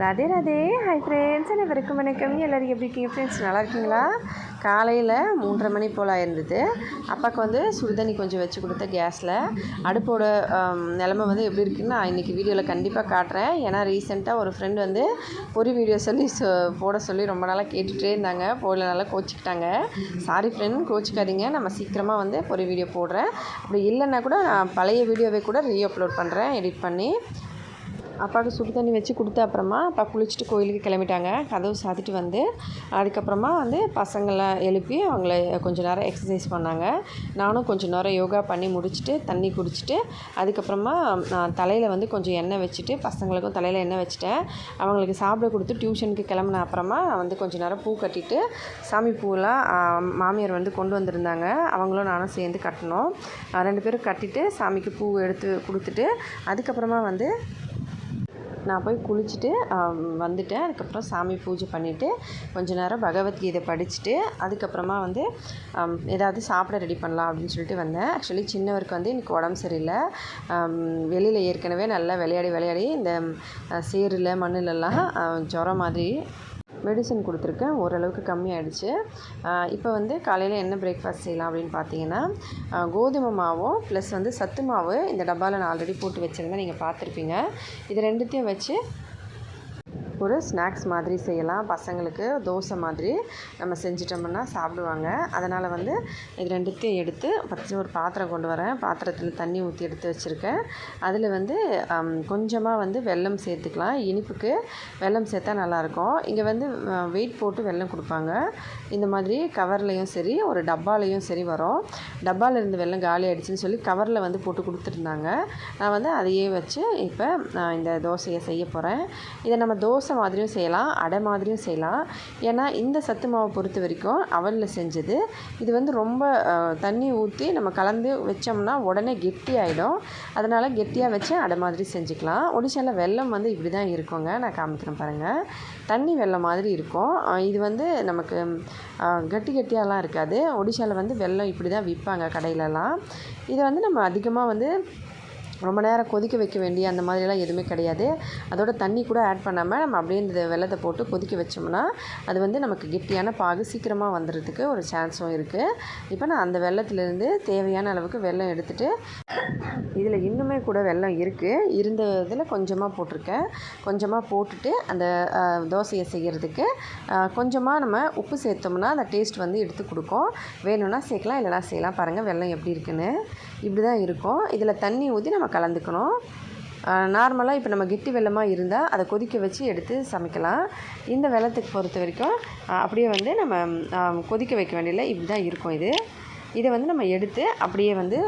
Radhe Radhe. Hi friends அனைவருக்கும் வணக்கம். எல்லோரும் எப்படி இருக்கீங்க ஃப்ரெண்ட்ஸ் நல்லா இருக்கீங்களா? காலையில் மூன்றரை மணி போல் ஆயிருந்தது அப்பாவுக்கு வந்து சுடுதண்ணி கொஞ்சம் வச்சு கொடுத்த கேஸில். அடுப்போட நிலமை வந்து எப்படி இருக்குன்னு நான் இன்றைக்கி வீடியோவில் கண்டிப்பாக காட்டுறேன். ஏன்னா ரீசெண்டாக ஒரு ஃப்ரெண்ட் வந்து பொறி வீடியோ சொல்லி போட சொல்லி ரொம்ப நாளாக கேட்டுகிட்டே இருந்தாங்க. போடலனால கோச்சிக்கிட்டாங்க. சாரி ஃப்ரெண்ட் கோச்சிக்காதீங்க. நம்ம சீக்கிரமாக வந்து பொறி வீடியோ போடுறேன். அப்படி இல்லைன்னா கூட நான் பழைய வீடியோவை கூட ரீ அப்லோட் பண்ணுறேன் எடிட் பண்ணி. அப்பாவுக்கு சுடு தண்ணி வச்சு கொடுத்த அப்புறமா அப்பா குளிச்சுட்டு கோயிலுக்கு கிளம்பிட்டாங்க. கதவு சாத்திட்டு வந்து அதுக்கப்புறமா வந்து பசங்களை எழுப்பி அவங்கள கொஞ்சம் நேரம் எக்ஸசைஸ் பண்ணாங்க. நானும் கொஞ்சம் நேரம் யோகா பண்ணி முடிச்சுட்டு தண்ணி குடிச்சிட்டு அதுக்கப்புறமா நான் தலையில் வந்து கொஞ்சம் எண்ணெய் வச்சுட்டு பசங்களுக்கும் தலையில் எண்ணெய் வச்சுட்டேன். அவங்களுக்கு சாப்பிட கொடுத்து டியூஷனுக்கு கிளம்புன அப்புறமா நான் வந்து கொஞ்சம் நேரம் பூ கட்டிட்டு சாமி பூவெலாம் மாமியார் வந்து கொண்டு வந்திருந்தாங்க. அவங்களும் நானும் சேர்ந்து கட்டினோம் ரெண்டு பேரும் கட்டிட்டு சாமிக்கு பூ எடுத்து கொடுத்துட்டு அதுக்கப்புறமா வந்து நான் போய் குளிச்சுட்டு வந்துட்டேன். அதுக்கப்புறம் சாமி பூஜை பண்ணிவிட்டு கொஞ்ச நேரம் பகவத்கீதை படிச்சுட்டு அதுக்கப்புறமா வந்து ஏதாவது சாப்பிட ரெடி பண்ணலாம் அப்படின்னு சொல்லிட்டு வந்தேன். ஆக்சுவலி சின்னவருக்கு வந்து எனக்கு உடம்பு சரியில்லை. வெளியில் ஏற்கனவே நல்லா விளையாடி விளையாடி இந்த ஆ, மண்ணிலெல்லாம் ஜுரம் மாதிரி மெடிசன் கொடுத்துருக்கேன். ஓரளவுக்கு கம்மியாயிடுச்சு. இப்போ வந்து காலையில் என்ன பிரேக்ஃபாஸ்ட் செய்யலாம் அப்படின்னு பார்த்தீங்கன்னா கோதுமை மாவும் ப்ளஸ் வந்து சத்து மாவு இந்த டப்பாவில் நான் ஆல்ரெடி போட்டு வச்சுருந்தேன். நீங்கள் பார்த்துருப்பீங்க இது ரெண்டுத்தையும் வச்சு ஒரு ஸ்நாக்ஸ் மாதிரி செய்யலாம். பசங்களுக்கு தோசை மாதிரி நம்ம செஞ்சிட்டோம்னா சாப்பிடுவாங்க. அதனால் வந்து இது ரெண்டுத்தையும் எடுத்து ஃபஸ்ட்டு ஒரு பாத்திரம் கொண்டு வரேன். பாத்திரத்தில் தண்ணி ஊற்றி எடுத்து வச்சுருக்கேன். அதில் வந்து கொஞ்சமாக வந்து வெல்லம் சேர்த்துக்கலாம். இனிப்புக்கு வெல்லம் சேர்த்தா நல்லாயிருக்கும். இங்கே வந்து வெயிட் போட்டு வெல்லம் கொடுப்பாங்க. இந்த மாதிரி கவர்லேயும் சரி ஒரு டப்பாலையும் சரி வரும். டப்பாவில் இருந்து வெல்லம் காலி ஆகிடுச்சின்னு சொல்லி கவரில் வந்து போட்டு கொடுத்துருந்தாங்க. நான் வந்து அதையே வச்சு இப்போ நான் இந்த தோசையை செய்ய போகிறேன் இதை நம்ம தோசை மாதிரியும் செய்யலாம் அடை மாதிரியும் செய்யலாம். ஏன்னா இந்த சத்து மாவை பொறுத்த வரைக்கும் அவலில் செஞ்சது. இது வந்து ரொம்ப தண்ணி ஊற்றி நம்ம கலந்து வச்சோம்னா உடனே கெட்டி ஆகிடும் அதனால் கெட்டியாக வச்சு அடை மாதிரி செஞ்சுக்கலாம். ஒடிசாவில் வெள்ளம் வந்து இப்படி தான் இருக்குங்க. நான் காமிக்கிறேன் பாருங்கள் தண்ணி வெள்ளம் மாதிரி இருக்கும். இது வந்து நமக்கு கெட்டி கட்டி கட்டியாலாம் இருக்காது. ஒடிசாவில் வந்து வெல்லம் இப்படி தான் விற்பாங்க கடையிலலாம். இது வந்து நம்ம அதிகமாக வந்து ரொம்ப நேரம் கொதிக்க வைக்க வேண்டிய அந்த மாதிரிலாம் எதுவுமே கிடையாது. அதோட தண்ணி கூட ஆட் பண்ணாமல் நம்ம அப்படியே இந்த வெள்ளத்தை போட்டு கொதிக்க வச்சோம்னா அது வந்து நமக்கு கெட்டியான பாகு சீக்கிரமாக வந்துடுறதுக்கு ஒரு சான்ஸும் இருக்குது இப்போ நான் அந்த வெள்ளத்துலேருந்து தேவையான அளவுக்கு வெல்லம் எடுத்துகிட்டு இதில் இன்னுமே கூட வெல்லம் இருக்குது இருந்த இதில் கொஞ்சமாக போட்டிருக்கேன். கொஞ்சமாக போட்டுட்டு அந்த தோசையை செய்கிறதுக்கு கொஞ்சமாக நம்ம உப்பு சேர்த்தோம்னா அந்த டேஸ்ட் வந்து எடுத்து கொடுக்கும். வேணும்னா சேர்க்கலாம் இல்லைனா செய்யலாம். பாருங்கள் வெல்லம் எப்படி இருக்குன்னு. இப்படி தான் இருக்கும். இதில் தண்ணி ஊற்றி நம்ம கலந்துக்கணும். நார்மலாக இப்போ நம்ம கெட்டி வெள்ளமாக இருந்தால் அதை கொதிக்க வச்சு எடுத்து சமைக்கலாம். இந்த வெள்ளத்துக்கு பொறுத்த வரைக்கும் அப்படியே வந்து நம்ம கொதிக்க வைக்க வேண்டியதில்லை இப்படி தான் இருக்கும் இது. இதை வந்து நம்ம எடுத்து அப்படியே வந்து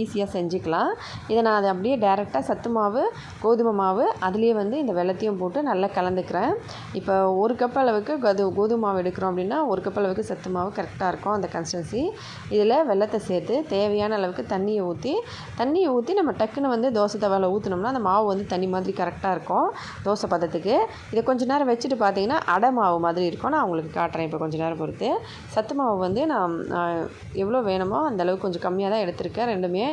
ஈஸியாக செஞ்சுக்கலாம். இதை நான் அதை அப்படியே டேரெக்டாக சத்து மாவு கோதுமை மாவு அதுலேயே வந்து இந்த வெள்ளத்தையும் போட்டு நல்லா கலந்துக்கிறேன். இப்போ ஒரு கப் அளவுக்கு கது கோதுமை மாவு எடுக்கிறோம் அப்படின்னா ஒரு கப் அளவுக்கு சத்து மாவு கரெக்டாக இருக்கும் அந்த கன்சிஸ்டன்சி இதில் வெள்ளத்தை சேர்த்து தேவையான அளவுக்கு தண்ணியை ஊற்றி தண்ணியை ஊற்றி நம்ம டக்குன்னு வந்து தோசை தவாவில் ஊற்றினோம்னா அந்த மாவு வந்து தண்ணி மாதிரி கரெக்டாக இருக்கும். தோசை பதத்துக்கு. இதை கொஞ்சம் நேரம் வச்சுட்டு பார்த்தீங்கன்னா அடை மாவு மாதிரி இருக்கும். நான் உங்களுக்கு காட்டுறேன் இப்போ கொஞ்ச நேரம் பொறுத்து. சத்து மாவு வந்து நான் எவ்வளோ வேணுமோ அந்தளவுக்கு கொஞ்சம் கம்மியாக தான் எடுத்திருக்கேன். ரெண்டுமே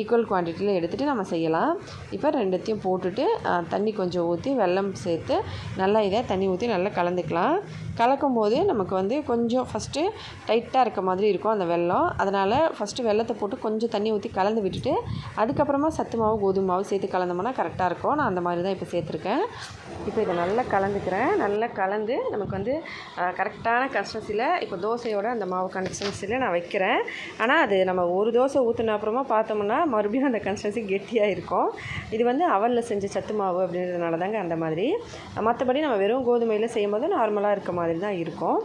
ஈக்குவல் குவான்டிட்டியில் எடுத்துகிட்டு நம்ம செய்யலாம். இப்போ ரெண்டுத்தையும் போட்டுட்டு தண்ணி கொஞ்சம் ஊற்றி வெல்லம் சேர்த்து நல்லா இதை தண்ணி ஊற்றி நல்லா கலந்துக்கலாம். கலக்கும் போது நமக்கு வந்து கொஞ்சம் ஃபஸ்ட்டு டைட்டாக இருக்க மாதிரி இருக்கும் அந்த வெல்லம். அதனால் ஃபஸ்ட்டு வெல்லத்தை போட்டு கொஞ்சம் தண்ணி ஊற்றி கலந்து விட்டுட்டு அதுக்கப்புறமா சத்து மாவு கோதுமை மாவு சேர்த்து கலந்தோம்னா கரெக்டாக இருக்கும். நான் அந்த மாதிரி தான் இப்போ சேர்த்துருக்கேன். இப்போ இதை நல்லா கலந்துக்கிறேன். நல்லா கலந்து நமக்கு வந்து கரெக்டான கன்சிஸ்டன்சியில் இப்போ தோசையோட அந்த மாவு கன்சிஸ்டன்சியில் நான் வைக்கிறேன். ஆனால் அது நம்ம ஒரு தோசை ஊற்றின அப்புறமா பார்த்தோம்னா மறுபடியும் அந்த கன்சிஸ்டன்சி கெட்டியாக இருக்கும். இது வந்து அவலில் செஞ்ச சத்து மாவு அப்படின்றதுனால தாங்க அந்த மாதிரி. மற்றபடி நம்ம வெறும் கோதுமையில் செய்யும்போது நார்மலாக இருக்க மாதிரி தான் இருக்கும்.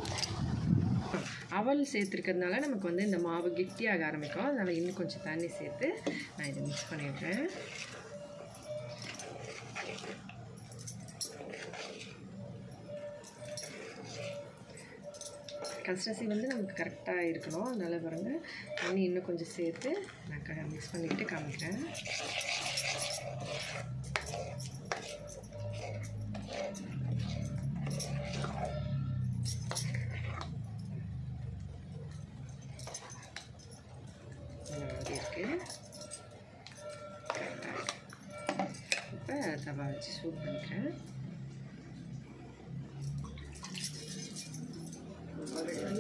அவல் சேர்த்துருக்கிறதுனால நமக்கு வந்து இந்த மாவு கெட்டியாக ஆரம்பிக்கும். அதனால் இன்னும் கொஞ்சம் தண்ணி சேர்த்து நான் இதை மிக்ஸ் பண்ணிடுறேன். கன்சிஸ்டன்சி வந்து நமக்கு கரெக்டாக இருக்கணும். அதனால் பாருங்கள் தண்ணி இன்னும் கொஞ்சம் சேர்த்து நான் மிக்ஸ் பண்ணிக்கிட்டு காமிக்கிறேன். இருக்குது இப்போ தவா வச்சு சூட் பண்ணிக்கிறேன்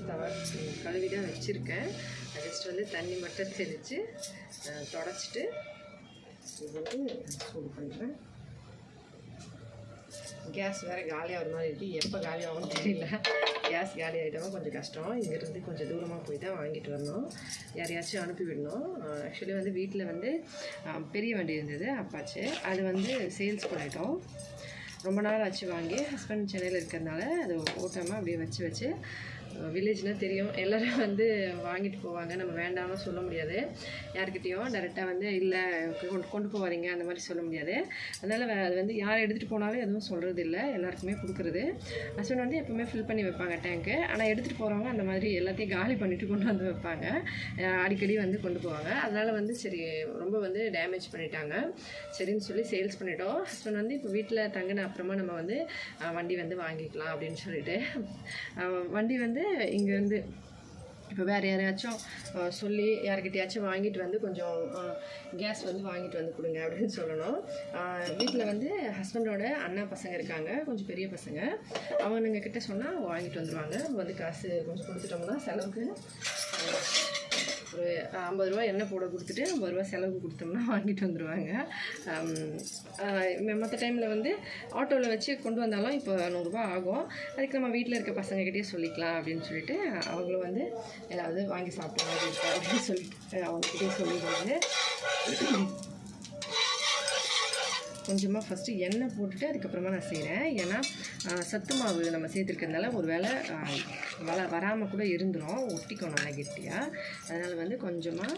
தவா கழுவி தான் வச்சுருக்கேன் ஜஸ்ட் வந்து தண்ணி மட்டும் தெளித்து தொடச்சிட்டு இது வந்து சூடு பண்ணுறேன் கேஸ் வேறு காலியாகிற மாதிரி இருக்குது எப்போ காலியாகும்னு தெரியல. கேஸ் காலி ஆகிட்டோம் கொஞ்சம் கஷ்டம். இங்கேருந்து கொஞ்சம் தூரமாக போய் தான் வாங்கிட்டு வரணும். யாரையாச்சும் அனுப்பி விடணும் ஆக்சுவலி வந்து வீட்டில் வந்து பெரிய வண்டி இருந்தது அப்பாச்சு. அது வந்து சேல்ஸ் பண்ணிட்டோம் ரொம்ப நாள் ஆச்சு வாங்கி. ஹஸ்பண்ட் சென்னையில் இருக்கிறதுனால அது ஓட்டாமல் அப்படியே வச்சு வச்சு வில்லேஜ்னால் தெரியும். எல்லோரும் வந்து வாங்கிட்டு போவாங்க. நம்ம வேண்டாம்னு சொல்ல முடியாது. யார்கிட்டேயும் டேரெக்டாக வந்து இல்லை கொண்டு கொண்டு போவாதீங்க. அந்த மாதிரி சொல்ல முடியாது. அதனால் வே- அது வந்து யார் எடுத்துகிட்டு போனாலும் எதுவும் சொல்கிறது இல்லை. எல்லாருக்குமே கொடுக்குறது. ஹஸ்பண்ட் வந்து எப்பவுமே ஃபில் பண்ணி வைப்பாங்க டேங்க்கு ஆனால் எடுத்துகிட்டு போகிறவங்க அந்த மாதிரி எல்லாத்தையும் காலி பண்ணிவிட்டு கொண்டு வந்து வைப்பாங்க. அடிக்கடி வந்து கொண்டு போவாங்க. அதனால் வந்து சரி ரொம்ப வந்து டேமேஜ் பண்ணிட்டாங்க. சரின்னு சொல்லி சேல்ஸ் பண்ணிட்டோம். ஹஸ்பண்ட் வந்து இப்போ வீட்டில் தங்கின அப்புறமா நம்ம வந்து வண்டி வந்து வாங்கிக்கலாம் அப்படின்னு சொல்லிட்டு. வண்டி வந்து இங்கேருந்து இப்போ வேறு யாரையாச்சும் சொல்லி யார்கிட்டயாச்சும் வாங்கிட்டு வந்து கொஞ்சம் கேஸ் வந்து வாங்கிட்டு வந்து கொடுங்க அப்படின்னு சொல்லணும். வீட்டில் வந்து ஹஸ்பண்டோட அண்ணா பசங்க இருக்காங்க கொஞ்சம் பெரிய பசங்க. அவனுங்க கிட்ட சொன்னால் வாங்கிட்டு வந்துடுவாங்க வந்து காசு கொஞ்சம் கொடுத்துட்டோம்னா செலவுக்கு ஒரு ஐம்பது ரூபா எண்ணெய் போட கொடுத்துட்டு ஐம்பது ரூபா செலவு கொடுத்தோம்னா வாங்கிட்டு வந்துடுவாங்க மற்ற டைமில் வந்து ஆட்டோவில் வச்சு கொண்டு வந்தாலும் இப்போ நூறுரூவா ஆகும். அதுக்கு நம்ம வீட்டில் இருக்க பசங்கக்கிட்டே சொல்லிக்கலாம் அப்படின்னு சொல்லிட்டு அவங்களும் வந்து ஏதாவது வாங்கி சாப்பிடலாம் அப்படின்னு அப்படின்னு சொல்லிட்டு அவங்கக்கிட்டே சொல்லிடுவாங்க. கொஞ்சமாக ஃபஸ்ட்டு எண்ணெய் போட்டுட்டு அதுக்கப்புறமா நான் செய்கிறேன் ஏன்னா சத்து மாவு நம்ம சேர்த்துருக்கிறதுனால ஒரு வேளை வள வராமல் கூட இருந்துடும் ஒட்டிக்கணும் நல்லா கெட்டியாக அதனால் வந்து கொஞ்சமாக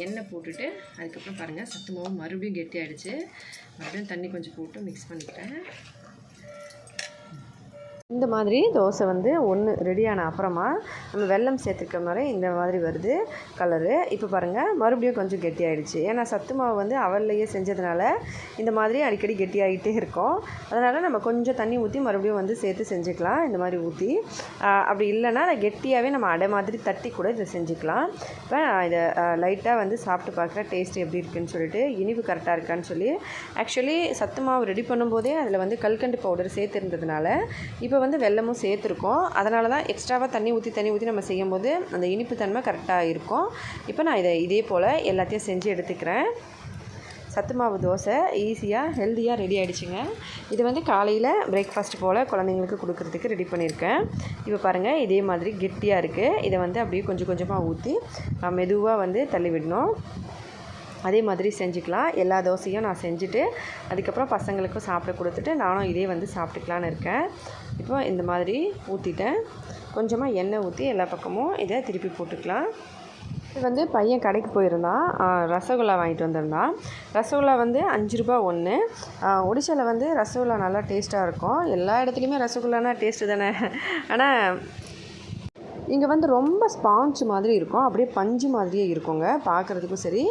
எண்ணெய் போட்டுட்டு அதுக்கப்புறம் பாருங்கள் சத்து மாவு மறுபடியும் கெட்டியாகிடுச்சு மறுபடியும் தண்ணி கொஞ்சம் போட்டு மிக்ஸ் பண்ணிக்கிட்டேன் இந்த மாதிரி தோசை வந்து ஒன்று ரெடியான அப்புறமா நம்ம வெல்லம் சேர்த்துருக்க மாதிரி இந்த மாதிரி வருது கலரு இப்போ பாருங்கள் மறுபடியும் கொஞ்சம் கெட்டியாயிடுச்சு. ஏன்னா சத்து மாவு வந்து அவல்லையே செஞ்சதுனால இந்த மாதிரி அடிக்கடி கெட்டியாகிட்டே இருக்கும். அதனால் நம்ம கொஞ்சம் தண்ணி ஊற்றி மறுபடியும் வந்து சேர்த்து செஞ்சுக்கலாம். இந்த மாதிரி ஊற்றி அப்படி இல்லைன்னா கெட்டியாகவே நம்ம அடை மாதிரி தட்டி கூட இதை செஞ்சுக்கலாம். இப்போ நான் இதை லைட்டாக வந்து சாப்பிட்டு பார்க்குறேன். டேஸ்ட் எப்படி இருக்குன்னு சொல்லிட்டு இனிப்பு கரெக்டாக இருக்கான்னு சொல்லி. ஆக்சுவலி சத்து மாவு ரெடி பண்ணும்போதே அதில் வந்து கல்கண்டு பவுடர் சேர்த்துருந்ததுனால இப்போ இப்போ வந்து வெல்லமும் சேர்த்துருக்கோம். அதனால தான் எக்ஸ்ட்ராவாக தண்ணி ஊற்றி தண்ணி ஊற்றி நம்ம செய்யும்போது அந்த இனிப்பு தன்மை கரெக்டாக இருக்கும். இப்போ நான் இதை இதே போல் எல்லாத்தையும் செஞ்சு எடுத்துக்கிறேன். சத்து மாவு தோசை ஈஸியாக ஹெல்த்தியாக ரெடி ஆகிடுச்சுங்க இது வந்து காலையில் பிரேக்ஃபாஸ்ட் போல் குழந்தைங்களுக்கு கொடுக்குறதுக்கு ரெடி பண்ணியிருக்கேன். இப்போ பாருங்கள் இதே மாதிரி கெட்டியாக இருக்குது இதை வந்து அப்படியே கொஞ்சம் கொஞ்சமாக ஊற்றி மெதுவாக வந்து தள்ளி விடணும் அதே மாதிரி செஞ்சுக்கலாம். எல்லா தோசையும் நான் செஞ்சுட்டு அதுக்கப்புறம் பசங்களுக்கும் சாப்பிட கொடுத்துட்டு நானும் இதே வந்து சாப்பிட்டுக்கலான்னு இருக்கேன். இப்போ இந்த மாதிரி ஊற்றிட்டேன் கொஞ்சமாக எண்ணெய் ஊற்றி எல்லா பக்கமும் இதை திருப்பி போட்டுக்கலாம். இது வந்து பையன் கடைக்கு போயிருந்தான். ரசகுல்லா வாங்கிட்டு வந்திருந்தான். ரசகுல்லா வந்து அஞ்சு ரூபா ஒன்று ஒடிசாவில் வந்து ரசகுல்லா நல்லா டேஸ்ட்டாக இருக்கும். எல்லா இடத்துலையுமே ரசகுல்லானா டேஸ்ட்டு தானே. ஆனால் இங்கே வந்து ரொம்ப ஸ்பாஞ்சு மாதிரி இருக்கும். அப்படியே பஞ்சு மாதிரியே இருக்குங்க. பார்க்குறதுக்கும் சரி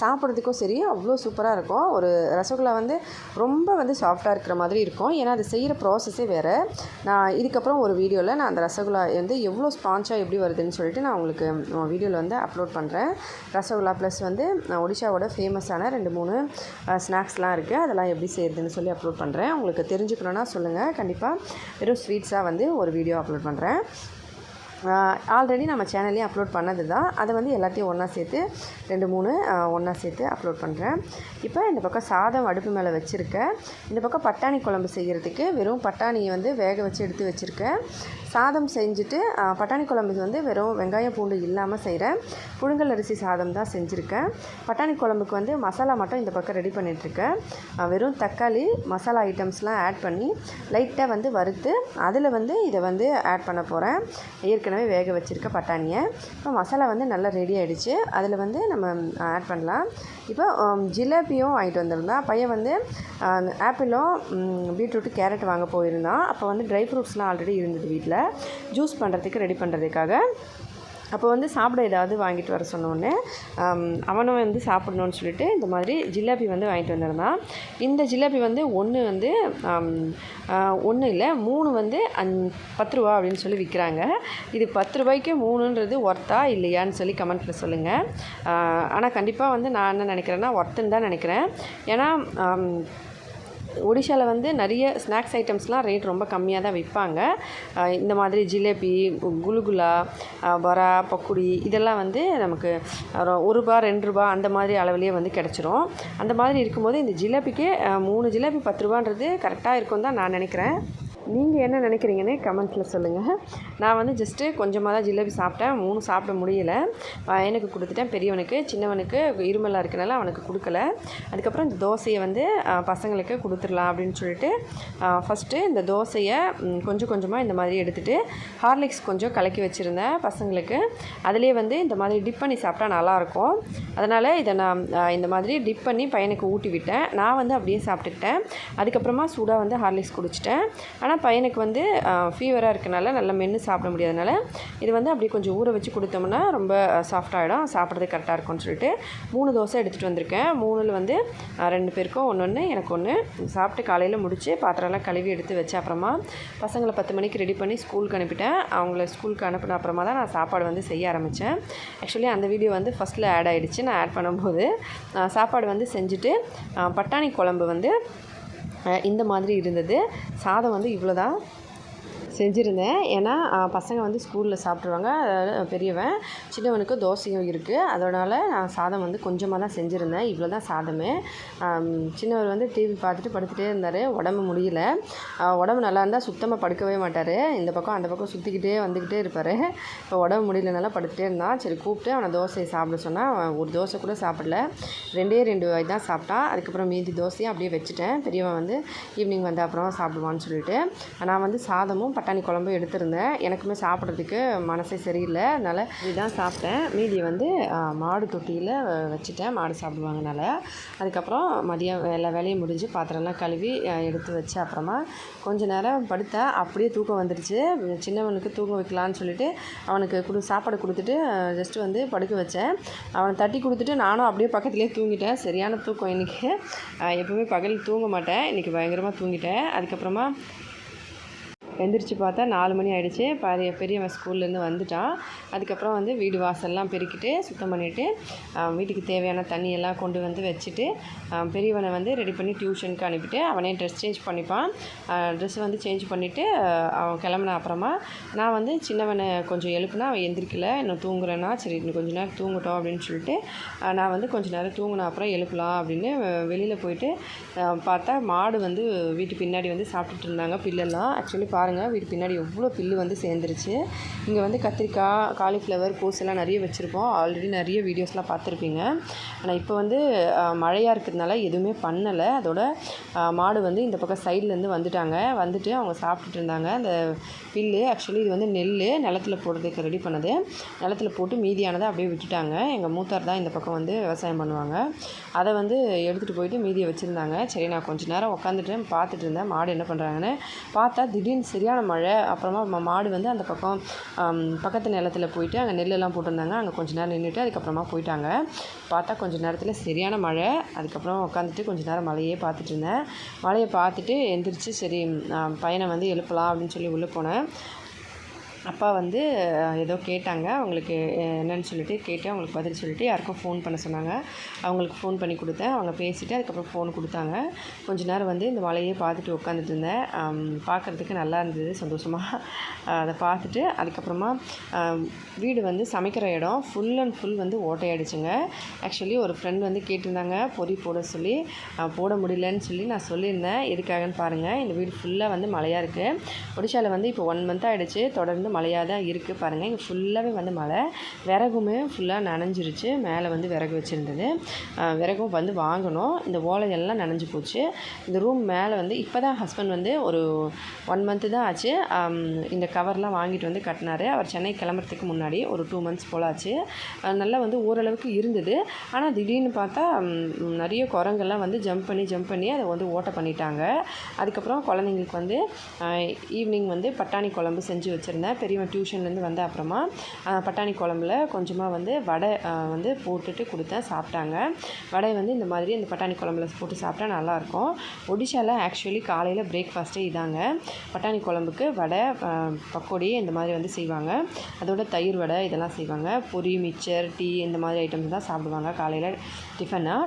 சாப்பிட்றதுக்கும் சரி அவ்வளோ சூப்பராக இருக்கும். ஒரு ரசகுல்லா வந்து ரொம்ப வந்து சாஃப்டாக இருக்கிற மாதிரி இருக்கும். ஏன்னா அது செய்கிற ப்ராசஸே வேறு. நான் இதுக்கப்புறம் ஒரு வீடியோவில் நான் அந்த ரசகுல்லா வந்து எவ்வளோ ஸ்பாஞ்சாக எப்படி வருதுன்னு சொல்லிட்டு நான் உங்களுக்கு வீடியோவில் வந்து அப்லோட் பண்ணுறேன் ரசகுல்லா ப்ளஸ் வந்து நான் ஒடிஷாவோட ஃபேமஸான ரெண்டு மூணு ஸ்நாக்ஸ்லாம் இருக்குது அதெல்லாம் எப்படி செய்கிறதுன்னு சொல்லி அப்லோட் பண்ணுறேன் உங்களுக்கு தெரிஞ்சுக்கணுன்னா சொல்லுங்கள் கண்டிப்பாக வெறும் ஸ்வீட்ஸாக வந்து ஒரு வீடியோ அப்லோட் பண்ணுறேன் ஆல்ரெடி நம்ம சேனல்லையும் அப்லோட் பண்ணது தான் அதை வந்து எல்லாத்தையும் ஒன்றா சேர்த்து ரெண்டு மூணு ஒன்றா சேர்த்து அப்லோட் பண்ணுறேன் இப்போ இந்த பக்கம் சாதம் அடுப்பு மேலே வச்சுருக்கேன். இந்த பக்கம் பட்டாணி குழம்பு செய்கிறதுக்கு வெறும் பட்டாணியை வந்து வேக வச்சு எடுத்து வச்சுருக்கேன். சாதம் செஞ்சுட்டு பட்டாணி குழம்புக்கு வந்து வெறும் வெங்காயம் பூண்டு இல்லாமல் செய்கிறேன் புழுங்கல் அரிசி சாதம் தான் செஞ்சுருக்கேன். பட்டாணி குழம்புக்கு வந்து மசாலா மட்டும் இந்த பக்கம் ரெடி பண்ணிகிட்ருக்கேன் வெறும் தக்காளி மசாலா ஐட்டம்ஸ்லாம் ஆட் பண்ணி லைட்டாக வந்து வறுத்து அதில் வந்து இதை வந்து ஆட் பண்ண போகிறேன் ஏற்கனவே வேக வச்சுருக்க பட்டாணியை. இப்போ மசாலா வந்து நல்லா ரெடி ஆகிடுச்சு அதில் வந்து நம்ம ஆட் பண்ணலாம். இப்போ ஜிலேபியும் வாங்கிட்டு வந்திருந்தான் பையன் வந்து ஆப்பிளும் பீட்ரூட்டு கேரட் வாங்க போயிருந்தான். அப்போ வந்து ட்ரை ஃப்ரூட்ஸ்லாம் ஆல்ரெடி இருந்தது வீட்டில் ஜூஸ் பண்ணுறதுக்கு ரெடி பண்ணுறதுக்காக அப்போ வந்து சாப்பிட ஏதாவது வாங்கிட்டு வர சொன்னோன்னே அவனும் வந்து சாப்பிடணும்னு சொல்லிட்டு இந்த மாதிரி ஜிலேபி வந்து வாங்கிட்டு வந்திருந்தான். இந்த ஜிலேபி வந்து ஒன்று வந்து ஒன்று இல்லை மூணு வந்து அந் பத்து ரூபா அப்படின்னு சொல்லி விற்கிறாங்க இது பத்து ரூபாய்க்கு மூணுன்றது ஒர்த்தா இல்லையான்னு சொல்லி கமெண்ட்டில் சொல்லுங்கள் ஆனால் கண்டிப்பாக வந்து நான் என்ன நினைக்கிறேன்னா ஒர்த்துன்னு தான் நினைக்கிறேன். ஏன்னா ஒடிஷாவில் வந்து நிறைய ஸ்நாக்ஸ் ஐட்டம்ஸ்லாம் ரேட் ரொம்ப கம்மியாக தான் விற்பாங்க இந்த மாதிரி ஜிலேபி கு- குலுகுலா பரா பக்குடி இதெல்லாம் வந்து நமக்கு ஒரு ரூபா ரெண்டு ரூபா அந்த மாதிரி அளவுலேயே வந்து கிடச்சிரும். அந்த மாதிரி இருக்கும்போது இந்த ஜிலேபிக்கே மூணு ஜிலேபி பத்து ரூபான்றது கரெக்டாக இருக்கும் தான் நான் நினைக்கிறேன். நீங்கள் என்ன நினைக்கிறீங்கன்னு கமெண்ட்ஸில் சொல்லுங்கள் நான் வந்து ஜஸ்ட்டு கொஞ்சமாக தான் ஜிலேபி சாப்பிட்டேன். மூணு சாப்பிட முடியல. பையனுக்கு கொடுத்துட்டேன். பெரியவனுக்கு சின்னவனுக்கு இருமலாக இருக்கனால அவனுக்கு கொடுக்கல. அதுக்கப்புறம் இந்த தோசையை வந்து பசங்களுக்கு கொடுத்துடலாம் அப்படின்னு சொல்லிட்டு ஃபஸ்ட்டு இந்த தோசையை கொஞ்சம் கொஞ்சமாக இந்த மாதிரி எடுத்துகிட்டு ஹார்லிக்ஸ் கொஞ்சம் கலக்கி வச்சுருந்தேன் பசங்களுக்கு. அதிலே வந்து இந்த மாதிரி டிப் பண்ணி சாப்பிட்டா நல்லாயிருக்கும். அதனால் இதை நான் இந்த மாதிரி டிப் பண்ணி பையனுக்கு ஊட்டி விட்டேன். நான் வந்து அப்படியே சாப்பிட்டுக்கிட்டேன். அதுக்கப்புறமா சூடாக வந்து ஹார்லிக்ஸ் குடிச்சிட்டேன். ஆனால் பையனுக்கு வந்து ஃபீவராக இருக்கனால நல்லா மென்று சாப்பிட முடியாதனால இது வந்து அப்படியே கொஞ்சம் ஊற வச்சு கொடுத்தோம்னா ரொம்ப சாஃப்டாகிடும் சாப்பிட்றது கரெக்டாக இருக்கும்னு சொல்லிட்டு மூணு தோசை எடுத்துகிட்டு வந்திருக்கேன். மூணில் வந்து ரெண்டு பேருக்கும் ஒன்று ஒன்று எனக்கு ஒன்று சாப்பிட்டு காலையில் முடிச்சு பாத்திரம்லாம் கழுவி எடுத்து வச்ச அப்புறமா பசங்களை பத்து மணிக்கு ரெடி பண்ணி ஸ்கூலுக்கு அனுப்பிட்டேன். அவங்கள ஸ்கூலுக்கு அனுப்பின அப்புறமா தான் நான் சாப்பாடு வந்து செய்ய ஆரம்பித்தேன் ஆக்சுவலி அந்த வீடியோ வந்து ஃபஸ்ட்டில் ஆட் ஆகிடுச்சு நான் ஆட் பண்ணும்போது சாப்பாடு வந்து செஞ்சுட்டு பட்டாணி குழம்பு வந்து இந்த மாதிரி இருந்தது. சாதம் வந்து இவ்வளோ தான் செஞ்சுருந்தேன். ஏன்னா பசங்க வந்து ஸ்கூலில் சாப்பிட்ருவாங்க அதாவது பெரியவன் சின்னவனுக்கு தோசையும் இருக்குது அதனால் நான் சாதம் வந்து கொஞ்சமாக தான் செஞ்சுருந்தேன். இவ்வளோ தான் சாதமே. சின்னவர் வந்து டிவி பார்த்துட்டு படுத்துகிட்டே இருந்தார். உடம்பு முடியல. உடம்பு நல்லா இருந்தால் சுத்தமாக படுக்கவே மாட்டார். இந்த பக்கம் அந்த பக்கம் சுற்றிக்கிட்டே வந்துக்கிட்டே இருப்பார். இப்போ உடம்பு முடியலனால படுத்துகிட்டே இருந்தான். சரி கூப்பிட்டு அவனை தோசையை சாப்பிட சொன்னால் ஒரு தோசை கூட சாப்பிடல. ரெண்டே ரெண்டு வாய் தான் சாப்பிட்டான். அதுக்கப்புறம் மீதி தோசையும் அப்படியே வச்சுட்டேன். பெரியவன் வந்து ஈவினிங் வந்த அப்புறம் சாப்பிடுவான்னு சொல்லிட்டு. நான் வந்து சாதமும் பட்டாணி குழம்பு எடுத்திருந்தேன். எனக்குமே சாப்பிட்றதுக்கு மனசே சரியில்லை. அதனால் இதுதான் சாப்பிட்டேன். மீதியை வந்து மாடு தொட்டியில் வச்சுட்டேன். மாடு சாப்பிடுவாங்கனால அதுக்கப்புறம் மதியம் எல்லா வேலையும் முடிஞ்சு பாத்திரம்லாம் கழுவி எடுத்து வச்சு அப்புறமா கொஞ்ச நேரம் படுத்தேன். அப்படியே தூக்கம் வந்துடுச்சு. சின்னவனுக்கு தூக்கம் வைக்கலான்னு சொல்லிட்டு அவனுக்கு கொடு சாப்பாடு கொடுத்துட்டு ஜஸ்ட் வந்து படுக்க வச்சேன். அவனை தட்டி கொடுத்துட்டு நானும் அப்படியே பக்கத்துலேயே தூங்கிட்டேன். சரியான தூக்கம் இன்றைக்கி எப்போவுமே பகல் தூங்க மாட்டேன். இன்றைக்கி பயங்கரமாக தூங்கிட்டேன். அதுக்கப்புறமா எந்திரிச்சு பார்த்தா நாலு மணி ஆகிடுச்சு பெரிய பெரியவன் ஸ்கூல்லேருந்து வந்துட்டான். அதுக்கப்புறம் வந்து வீடு வாசல்லாம் பெருக்கிட்டு சுத்தம் பண்ணிவிட்டு வீட்டுக்கு தேவையான தண்ணியெல்லாம் கொண்டு வந்து வச்சுட்டு பெரியவனை வந்து ரெடி பண்ணி டியூஷனுக்கு அனுப்பிட்டு அவனே ட்ரெஸ் சேஞ்ச் பண்ணிப்பான். ட்ரெஸ் வந்து சேஞ்ச் பண்ணிவிட்டு அவன் கிளம்புன அப்புறமா நான் வந்து சின்னவனை கொஞ்சம் எழுப்புனா அவன் எந்திரிக்கல. இன்னும் தூங்குறேன்னா சரி இன்னும் கொஞ்ச நேரம் தூங்கட்டும் அப்படின்னு சொல்லிட்டு நான் வந்து கொஞ்சம் நேரம் தூங்கின அப்புறம் எழுப்பலாம் அப்படின்னு வெளியில் போயிட்டு பார்த்தா மாடு வந்து வீட்டு பின்னாடி வந்து சாப்பிட்டுட்டு இருந்தாங்க பில்லெல்லாம். ஆக்சுவலி பாருங்கள் வீட்டு பின்னாடி எவ்வளோ பில்லு வந்து சேர்ந்துருச்சு. இங்கே வந்து கத்திரிக்காய் காலிஃப்ளவர் கோஸ் எல்லாம் நிறைய வச்சுருப்போம் ஆல்ரெடி நிறைய வீடியோஸ்லாம் பார்த்துருப்பீங்க. ஆனால் இப்போ வந்து மழையாக இருக்கிறதுனால எதுவுமே பண்ணலை. அதோட மாடு வந்து இந்த பக்கம் சைட்லேருந்து வந்துட்டாங்க. வந்துட்டு அவங்க சாப்பிட்டுட்டு இருந்தாங்க. அந்த பில்லு ஆக்சுவலி இது வந்து நெல் நிலத்துல போடுறதுக்கு ரெடி பண்ணது. நிலத்துல போட்டு மீதியானதை அப்படியே விட்டுட்டாங்க. எங்கள் மூத்தார் தான் இந்த பக்கம் வந்து விவசாயம் பண்ணுவாங்க. அதை வந்து எடுத்துகிட்டு போயிட்டு மீதியை வச்சுருந்தாங்க. சரி நான் கொஞ்ச நேரம் உட்காந்துட்டு பார்த்துட்டு இருந்தேன். மாடு என்ன பண்ணுறாங்கன்னு பார்த்தா திடீர்னு சரியான மழை அப்புறமா மாடு வந்து அந்த பக்கம் பக்கத்து நிலத்தில் போயிட்டு அங்கே நெல்லெல்லாம் போட்டிருந்தாங்க. அங்கே கொஞ்ச நேரம் நின்றுட்டு அதுக்கப்புறமா போயிட்டாங்க. பார்த்தா கொஞ்ச நேரத்தில் சரியான மழை. அதுக்கப்புறம் உட்காந்துட்டு கொஞ்ச நேரம் மழையே பார்த்துட்டு இருந்தேன். மழையை பார்த்துட்டு எந்திரிச்சு சரி பையனை வந்து எழுப்பலாம் அப்படின்னு சொல்லி உள்ளே போனேன். அப்பா வந்து ஏதோ கேட்டாங்க. அவங்களுக்கு என்னென்னு என்னன்னு சொல்லிட்டு கேட்டு அவங்களுக்கு பதில் சொல்லிட்டு யாருக்கும் ஃபோன் பண்ண சொன்னாங்க. அவங்களுக்கு ஃபோன் பண்ணி கொடுத்தேன். அவங்க பேசிவிட்டு அதுக்கப்புறம் ஃபோன் கொடுத்தாங்க. கொஞ்ச நேரம் வந்து இந்த மலையே பார்த்துட்டு உட்காந்துட்டு இருந்தேன். பார்க்குறதுக்கு பார்க்கறதுக்கு நல்லா இருந்தது சந்தோஷமாக அதை பார்த்துட்டு அதுக்கப்புறமா வீடு வந்து சமைக்கிற இடம். ஃபுல் அண்ட் ஃபுல் வந்து ஓட்டையாயிடுச்சுங்க. ஆக்சுவலி ஒரு ஃப்ரெண்ட் வந்து கேட்டிருந்தாங்க. பொறி போட சொல்லி போட முடியலன்னு சொல்லி நான் சொல்லியிருந்தேன். எதுக்காகன்னு பாருங்கள் இந்த வீடு ஃபுல்லாக வந்து மழையாக இருக்குது ஒடிஷாவில் வந்து இப்போ ஒன் மந்த் ஆகிடுச்சு தொடர்ந்து மழையாக தான் இருக்குது பாருங்கள் இங்கே ஃபுல்லாகவே வந்து மழை. விறகுமே ஃபுல்லாக நனைஞ்சிருச்சு. மேலே வந்து விறகு வச்சுருந்தது. விறகும் வந்து வாங்கணும். இந்த ஓலையெல்லாம் நனைஞ்சு போச்சு. இந்த ரூம் மேலே வந்து இப்போ தான் ஹஸ்பண்ட் வந்து ஒரு ஒன் மந்த்து தான் ஆச்சு. இந்த கவர்லாம் வாங்கிட்டு வந்து கட்டினார். அவர் சென்னை கிளம்புறதுக்கு முன்னாடி ஒரு டூ மந்த்ஸ் போல் ஆச்சு. நல்லா வந்து ஓரளவுக்கு இருந்தது. ஆனால் திடீர்னு பார்த்தா நிறைய குரங்கெல்லாம் வந்து ஜம்ப் பண்ணி ஜம்ப் பண்ணி அதை வந்து ஓட்ட பண்ணிட்டாங்க. அதுக்கப்புறம் குழந்தைங்களுக்கு வந்து ஈவினிங் வந்து பட்டாணி குழம்பு செஞ்சு வச்சுருந்தேன். பெரியவன் டியூஷன்லேருந்து வந்த அப்புறமா. பட்டாணி குழம்புல கொஞ்சமாக வந்து வடை வந்து போட்டுட்டு கொடுத்தேன் சாப்பிட்டாங்க. வடை வந்து இந்த மாதிரி இந்த பட்டாணி குழம்புல போட்டு சாப்பிட்டா நல்லாயிருக்கும். ஒடிஷாவில் ஆக்சுவலி காலையில் பிரேக்ஃபாஸ்ட்டே இதாங்க. பட்டாணி குழம்புக்கு வடை பக்கோடி இந்த மாதிரி வந்து செய்வாங்க. அதோட தயிர் வடை இதெல்லாம் செய்வாங்க. பொரி மிச்சர் டீ இந்த மாதிரி ஐட்டம்ஸ் தான் சாப்பிடுவாங்க காலையில் டிஃபனாக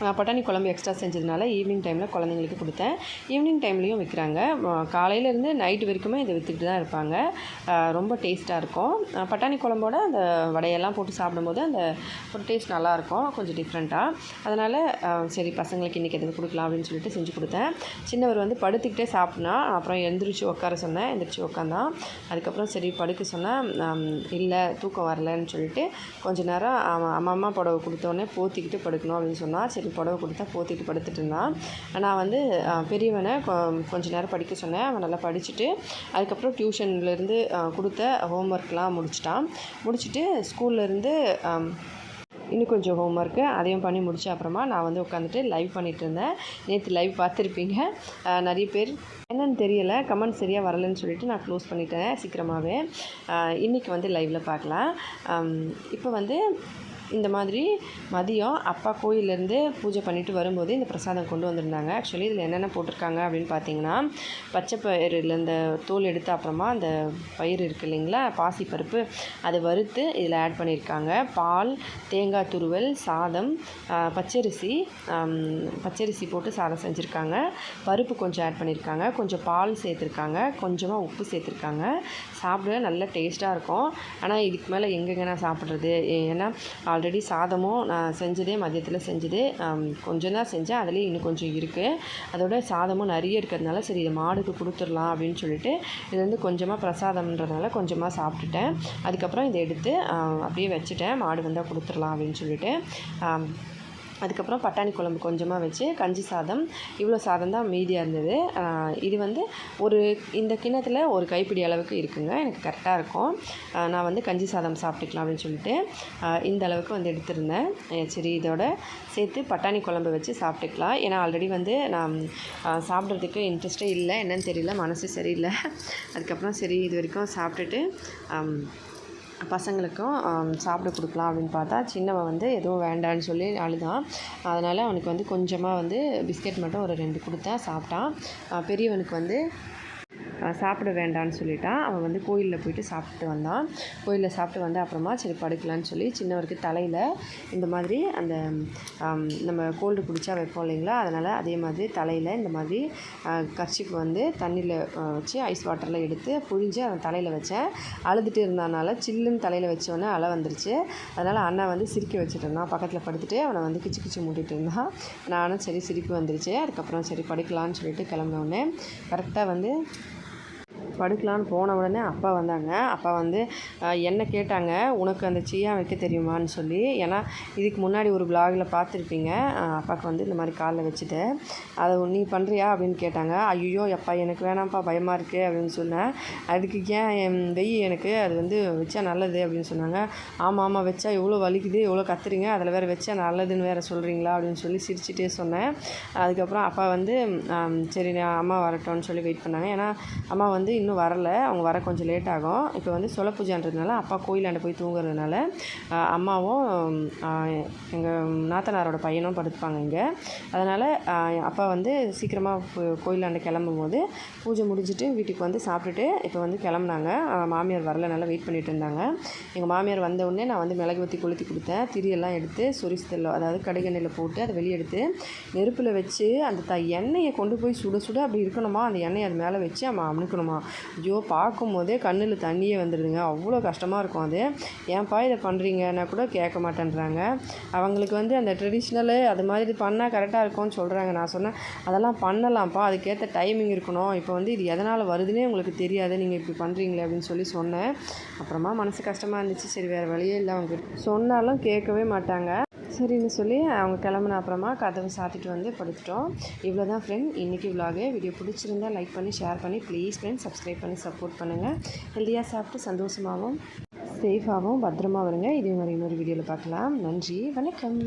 பட்டாணி குழம்பு எக்ஸ்ட்ரா செஞ்சதுனால ஈவினிங் டைமில் குழந்தைங்களுக்கு கொடுத்தேன். ஈவினிங் டைம்லேயும் விற்கிறாங்க காலையிலேருந்து நைட்டு வரைக்குமே இதை விற்றுக்கிட்டு தான் இருப்பாங்க. ரொம்ப டேஸ்ட்டாக இருக்கும். பட்டாணி குழம்போட அந்த வடையெல்லாம் போட்டு சாப்பிடும்போது அந்த ஒரு டேஸ்ட் நல்லாயிருக்கும் கொஞ்சம் டிஃப்ரெண்ட்டாக அதனால் சரி பசங்களுக்கு இன்றைக்கி எதுவும் கொடுக்கலாம் அப்படின்னு சொல்லிட்டு செஞ்சு கொடுத்தேன். சின்னவர் வந்து படுத்துக்கிட்டே சாப்பிட்னா அப்புறம் எந்திரிச்சு உட்கார சொன்னேன். எந்திரிச்சு உட்காந்தான். அதுக்கப்புறம் சரி படுக்க சொன்னேன். இல்லை தூக்கம் வரலன்னு சொல்லிட்டு கொஞ்சம் நேரம் அம்மா அம்மா புடவை கொடுத்தோடனே போத்திக்கிட்டு படுக்கணும் அப்படின்னு சொன்னால் சரி புடவை கொடுத்தா போத்திட்டு படுத்துட்டு இருந்தான். நான் வந்து பெரியவனை கொ- கொஞ்ச நேரம் படிக்க சொன்னேன். அவன் நல்லா படிச்சுட்டு அதுக்கப்புறம் டியூஷன்லேருந்து கொடுத்த ஹோம்ஒர்க்லாம் முடிச்சிட்டான். முடிச்சுட்டு ஸ்கூல்லேருந்து இன்னும் கொஞ்சம் ஹோம்ஒர்க்கு அதையும் பண்ணி முடிச்ச அப்புறமா நான் வந்து உட்காந்துட்டு லைவ் பண்ணிகிட்டு இருந்தேன். நேற்று லைவ் பார்த்துருப்பீங்க. நிறைய பேர் என்னன்னு தெரியலை கமெண்ட் சரியாக வரலைன்னு சொல்லிட்டு நான் க்ளோஸ் பண்ணிட்டேன் சீக்கிரமாகவே இன்றைக்கி வந்து லைவில் பார்க்கலாம். இப்போ வந்து இந்த மாதிரி மதியம் அப்பா கோயிலேருந்து பூஜை பண்ணிட்டு வரும்போது இந்த பிரசாதம் கொண்டு வந்திருந்தாங்க. ஆக்சுவலி இதில் என்னென்ன போட்டிருக்காங்க அப்படின்னு பார்த்தீங்கன்னா பச்சை பயிரில் இந்த தோல் எடுத்த அப்புறமா அந்த பயிர் இருக்குது இல்லைங்களா பாசிப்பருப்பு அதை வறுத்து இதில் ஆட் பண்ணியிருக்காங்க. பால் தேங்காய் துருவல் சாதம் பச்சரிசி பச்சரிசி போட்டு சாதம் செஞ்சுருக்காங்க. பருப்பு கொஞ்சம் ஆட் பண்ணியிருக்காங்க. கொஞ்சம் பால் சேர்த்துருக்காங்க. கொஞ்சமாக உப்பு சேர்த்துருக்காங்க. சாப்பிட நல்ல டேஸ்ட்டாக இருக்கும். ஆனால் இதுக்கு மேலே எங்கெங்க நான் சாப்பிட்றது? ஏன்னா ஆல்ரெடி சாதமும் நான் செஞ்சதே மதியத்தில் செஞ்சது கொஞ்சம் தான் செஞ்சேன். அதுலேயும் இன்னும் கொஞ்சம் இருக்குது அதோட சாதமும் நிறைய இருக்கிறதுனால சரி இதை மாடுக்கு கொடுத்துடலாம் அப்படின்னு சொல்லிட்டு இது வந்து கொஞ்சமாக பிரசாதம்ன்றதுனால கொஞ்சமாக சாப்பிட்டுட்டேன். அதுக்கப்புறம் இதை எடுத்து அப்படியே வச்சுட்டேன். மாடு வந்தால் கொடுத்துடலாம் அப்படின்னு சொல்லிட்டு அதுக்கப்புறம் பட்டாணி குழம்பு கொஞ்சமாக வச்சு கஞ்சி சாதம். இவ்வளோ சாதம் தான் மீதியாக இருந்தது. இது வந்து ஒரு இந்த கிண்ணத்தில் ஒரு கைப்பிடி அளவுக்கு இருக்குங்க. எனக்கு கரெக்டாக இருக்கும். நான் வந்து கஞ்சி சாதம் சாப்பிட்டுக்கலாம் அப்படின்னு சொல்லிட்டு இந்த அளவுக்கு வந்து எடுத்திருந்தேன். சரி இதோட சேர்த்து பட்டாணி குழம்பு வச்சு சாப்பிட்டுக்கலாம். ஏன்னா ஆல்ரெடி வந்து நான் சாப்பிட்றதுக்கு இன்ட்ரெஸ்ட்டே இல்லை. என்னன்னு தெரியல. மனசு சரியில்லை. அதுக்கப்புறம் சரி இது வரைக்கும் சாப்பிட்டுட்டு பசங்களுக்கும் சாப்பிட கொடுக்கலாம் அப்படின்னு பார்த்தா சின்னவன் வந்து எதுவும் வேண்டான்னு சொல்லி அழுதான் அதனால் அவனுக்கு வந்து கொஞ்சமாக வந்து பிஸ்கெட் மட்டும் ஒரு ரெண்டு கொடுத்தேன் சாப்பிட்டான். பெரியவனுக்கு வந்து சாப்பிட வேண்டான்னு சொல்லிட்டான் அவன் வந்து கோயிலில் போயிட்டு சாப்பிட்டு வந்தான் கோயிலில் சாப்பிட்டு வந்து அப்புறமா சரி படுக்கலான்னு சொல்லி சின்னவருக்கு தலையில் இந்த மாதிரி அந்த நம்ம கோல்டு பிடிச்சா வைப்போம் இல்லைங்களா? அதனால் அதே மாதிரி தலையில் இந்த மாதிரி கர்ச்சிப்பு வந்து தண்ணியில் வச்சு ஐஸ் வாட்டரில் எடுத்து புழிஞ்சு அவன் தலையில் வச்சேன். அழுதுட்டு இருந்தனால சில்லுன்னு தலையில் வச்சோன்னே அலை வந்துருச்சு. அதனால் அண்ணன் வந்து சிரிக்க வச்சுட்டு இருந்தான். பக்கத்தில் படுத்துட்டு அவனை வந்து கிச்சு கிச்சு மூட்டிகிட்டு இருந்தான் நானும் சரி சிரிப்பு வந்துருச்சு. அதுக்கப்புறம் சரி படுக்கலான்னு சொல்லிட்டு கிளம்பினோடனே கரெக்டாக வந்து படுக்கலான்னு போன உடனே அப்பா வந்தாங்க. அப்பா வந்து என்ன கேட்டாங்க? உனக்கு அந்த சீயா வைக்க தெரியுமான்னு சொல்லி. ஏன்னா இதுக்கு முன்னாடி ஒரு பிளாகில் பார்த்துருப்பீங்க. அப்பாவுக்கு வந்து இந்த மாதிரி காலில் வச்சுட்டு அதை நீ பண்ணுறியா அப்படின்னு கேட்டாங்க. ஐயோ அப்பா எனக்கு வேணாம்ப்பா பயமாக இருக்குது அப்படின்னு சொன்னேன். அதுக்கு ஏன் என் வெய் எனக்கு அது வந்து வச்சா நல்லது. அப்படின்னு சொன்னாங்க. ஆமாம் ஆமாம் வச்சா எவ்வளோ வலிக்குது எவ்வளோ கத்துறீங்க? அதில் வேறு வச்சா நல்லதுன்னு வேறு சொல்கிறீங்களா அப்படின்னு சொல்லி சிரிச்சுட்டே சொன்னேன். அதுக்கப்புறம் அப்பா வந்து சரி நான் அம்மா வரட்டும்னு சொல்லி வெயிட் பண்ணாங்க. ஏன்னா அம்மா வந்து இன்னும் வரல. அவங்க வர கொஞ்சம் லேட் ஆகும். இப்போ வந்து சொல பூஜைன்றதுனால அப்பா கோயிலாண்ட போய் தூங்குறதுனால அம்மாவும் எங்கள் நாத்தனாரோட பையனும் படுத்துப்பாங்க இங்கே. அதனால் அப்பா வந்து சீக்கிரமாக கோயிலாண்ட கிளம்பும் போது பூஜை முடிஞ்சிட்டு வீட்டுக்கு வந்து சாப்பிட்டுட்டு இப்போ வந்து கிளம்புனாங்க. மாமியார் வரல நல்லா வெயிட் பண்ணிட்டு இருந்தாங்க. எங்கள் மாமியார் வந்த உடனே நான் வந்து மிளகு ஊற்றி கொளுத்தி கொடுத்தேன். திரியெல்லாம் எடுத்து சொரிசு தெல்ல அதாவது கடுகெண்ணெயில் போட்டு அதை வெளியே எடுத்து நெருப்பில் வச்சு அந்த த எண்ணெயை கொண்டு போய் சுட சுட அப்படி இருக்கணுமா? அந்த எண்ணெயை அது மேலே வச்சு நம்ம அமுக்கணுமா? ஐயோ பார்க்கும்போதே கண்ணில் தண்ணியே வந்துடுதுங்க அவ்வளோ கஷ்டமாக இருக்கும் அது. ஏன்ப்பா இதை பண்ணுறீங்கன்னா கூட கேட்க மாட்டேன்றாங்க. அவங்களுக்கு வந்து அந்த ட்ரெடிஷ்னலு அது மாதிரி பண்ணால் கரெக்டாக இருக்கும்னு சொல்கிறாங்க நான் சொன்னேன் அதெல்லாம் பண்ணலாம்ப்பா. அதுக்கேற்ற டைமிங் இருக்கணும். இப்போ வந்து இது எதனால் வருதுன்னே உங்களுக்கு தெரியாது. நீங்கள் இப்படி பண்ணுறீங்களே அப்படின்னு சொல்லி சொன்னேன். அப்புறமா மனசு கஷ்டமாக இருந்துச்சு. சரி வேறு வழியே இல்லை அவங்க சொன்னாலும் கேட்கவே மாட்டாங்க. சரின்னு சொல்லி அவங்க கிளம்புன அப்புறமா கதவை சாத்திட்டு வந்து படுத்துட்டோம். இவ்வளோ தான் ஃப்ரெண்ட் இன்றைக்கி விலாகு வீடியோ பிடிச்சிருந்தா லைக் பண்ணி ஷேர் பண்ணி ப்ளீஸ் ஃப்ரெண்ட் சப்ஸ்கிரைப் பண்ணி சப்போர்ட் பண்ணுங்கள் ஹெல்த்தியாக சாப்பிட்டு சந்தோஷமாகவும் சேஃபாகவும் பத்திரமா வருங்க இதே மாதிரி இன்னொரு வீடியோவில் பார்க்கலாம். நன்றி. வணக்கம்.